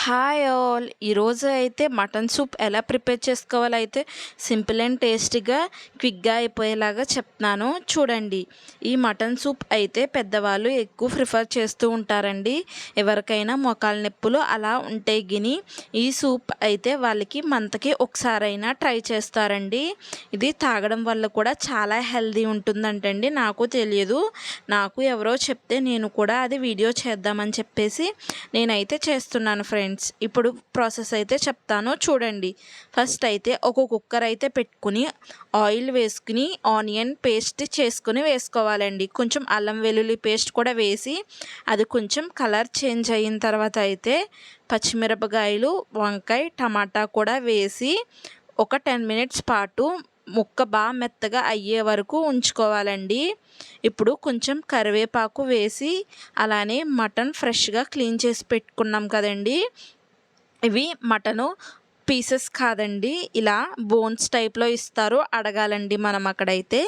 Hi all. ఈరోజు అయితే mutton soup ఎలా ప్రిపేర్ చేసుకోవాలో అయితే సింపుల్ అండ్ టేస్టీగా క్విక్గా అయిపోయేలాగా చెప్తున్నాను. చూడండి ఈ మటన్ సూప్ అయితే పెద్దవాళ్ళు ఎక్కువ ప్రిఫర్ చేస్తూ ఉంటారండి. ఎవరికైనా మొకాల నొప్పులు అలా ఉంటే గిని ఈ సూప్ అయితే వాళ్ళకి మంతకి ఒకసారైనా ట్రై చేస్తారండి. ఇది తాగడం వల్ల కూడా చాలా హెల్దీ ఉంటుందంటండి. నాకు తెలియదు. నాకు ఎవరో చెప్తే నేను కూడా అది వీడియో చేద్దామని చెప్పేసి నేనైతే చేస్తున్నాను ఫ్రెండ్స్ ఇప్పుడు ప్రాసెస్ అయితే చెప్తాను. చూడండి. ఫస్ట్ అయితే ఒక కుక్కర్ అయితే పెట్టుకుని ఆయిల్ వేసుకుని ఆనియన్ పేస్ట్ చేసుకుని వేసుకోవాలండి. కొంచెం అల్లం వెల్లుల్లి పేస్ట్ కూడా వేసి అది కొంచెం కలర్ చేంజ్ అయిన తర్వాత అయితే పచ్చిమిరపకాయలు వంకాయ టమాటా కూడా వేసి ఒక టెన్ మినిట్స్ పాటు ముక్క బాగా మెత్తగా అయ్యే వరకు ఉంచుకోవాలండి. ఇప్పుడు కొంచెం కరివేపాకు వేసి అలానే మటన్ ఫ్రెష్గా క్లీన్ చేసి పెట్టుకున్నాం కదండి. ఇవి మటను పీసెస్ కాదండి. ఇలా బోన్స్ టైప్లో ఇస్తారు అడగాలండి మనం అక్కడైతే.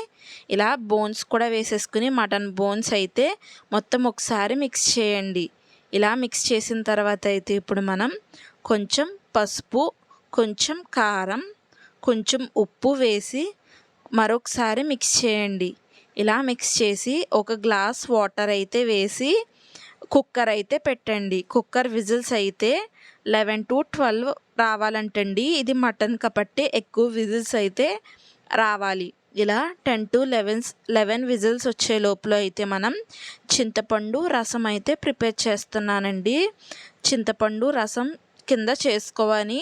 ఇలా బోన్స్ కూడా వేసేసుకుని మటన్ బోన్స్ అయితే మొత్తం ఒకసారి మిక్స్ చేయండి. ఇలా మిక్స్ చేసిన తర్వాత అయితే ఇప్పుడు మనం కొంచెం పసుపు కొంచెం కారం కొంచెం ఉప్పు వేసి మరొకసారి మిక్స్ చేయండి. ఇలా మిక్స్ చేసి ఒక గ్లాస్ వాటర్ అయితే వేసి కుక్కర్ అయితే పెట్టండి. కుక్కర్ విజిల్స్ అయితే లెవెన్ టు ట్వెల్వ్ రావాలంటండి. ఇది మటన్ కాబట్టి ఎక్కువ విజిల్స్ అయితే రావాలి. ఇలా ten to elevens eleven whistles వచ్చే లోపల అయితే మనం చింతపండు రసం అయితే ప్రిపేర్ చేస్తున్నానండి. చింతపండు రసం కింద చేసుకోవాలి.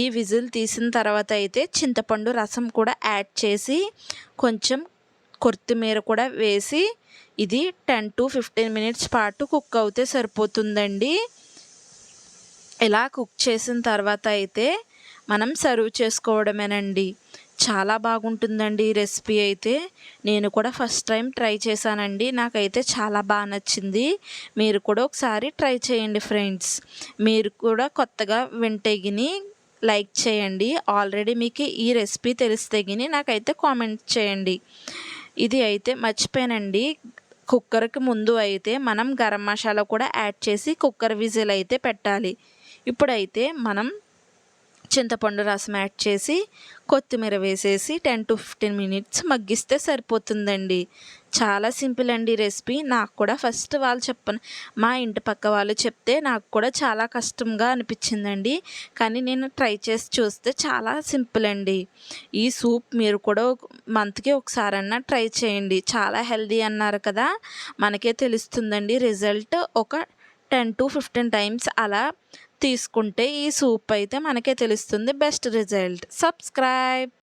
ఈ విజిల్ తీసిన తర్వాత అయితే చింతపండు రసం కూడా యాడ్ చేసి కొంచెం కొత్తిమీర కూడా వేసి ఇది టెన్ టు ఫిఫ్టీన్ మినిట్స్ పాటు కుక్ అవుతే సరిపోతుందండి. ఇలా కుక్ చేసిన తర్వాత అయితే మనం సర్వ్ చేసుకోవడమేనండి. చాలా బాగుంటుందండి ఈ రెసిపీ అయితే. నేను కూడా ఫస్ట్ టైం ట్రై చేశానండి. నాకైతే చాలా బాగా నచ్చింది. మీరు కూడా ఒకసారి ట్రై చేయండి ఫ్రెండ్స్. మీరు కూడా కొత్తగా వింటేగిని లైక్ చేయండి. ఆల్రెడీ మీకు ఈ రెసిపీ తెలిస్తే గిని నాకైతే కామెంట్ చేయండి. ఇది అయితే మర్చిపోయానండి. కుక్కర్కి ముందు అయితే మనం గరం మసాలా కూడా యాడ్ చేసి కుక్కర్ విజిల్ అయితే పెట్టాలి. ఇప్పుడైతే మనం చింతపండు రసం యాడ్ చేసి కొత్తిమీర వేసేసి టెన్ టు ఫిఫ్టీన్ మినిట్స్ మగ్గిస్తే సరిపోతుందండి. చాలా సింపుల్ అండి రెసిపీ. నాకు కూడా ఫస్ట్ వాళ్ళు చెప్పను మా ఇంటి పక్క వాళ్ళు చెప్తే నాకు కూడా చాలా కష్టంగా అనిపించిందండి. కానీ నేను ట్రై చేసి చూస్తే చాలా సింపుల్ అండి. ఈ సూప్ మీరు కూడా మంత్కి ఒకసారన్నా ట్రై చేయండి. చాలా హెల్దీ అన్నారు కదా. మనకే తెలుస్తుందండి రిజల్ట్. ఒక టెన్ టు ఫిఫ్టీన్ టైమ్స్ అలా తీసుకుంటే ఈ సూప్ అయితే మనకే తెలుస్తుంది. Best result. సబ్స్క్రైబ్.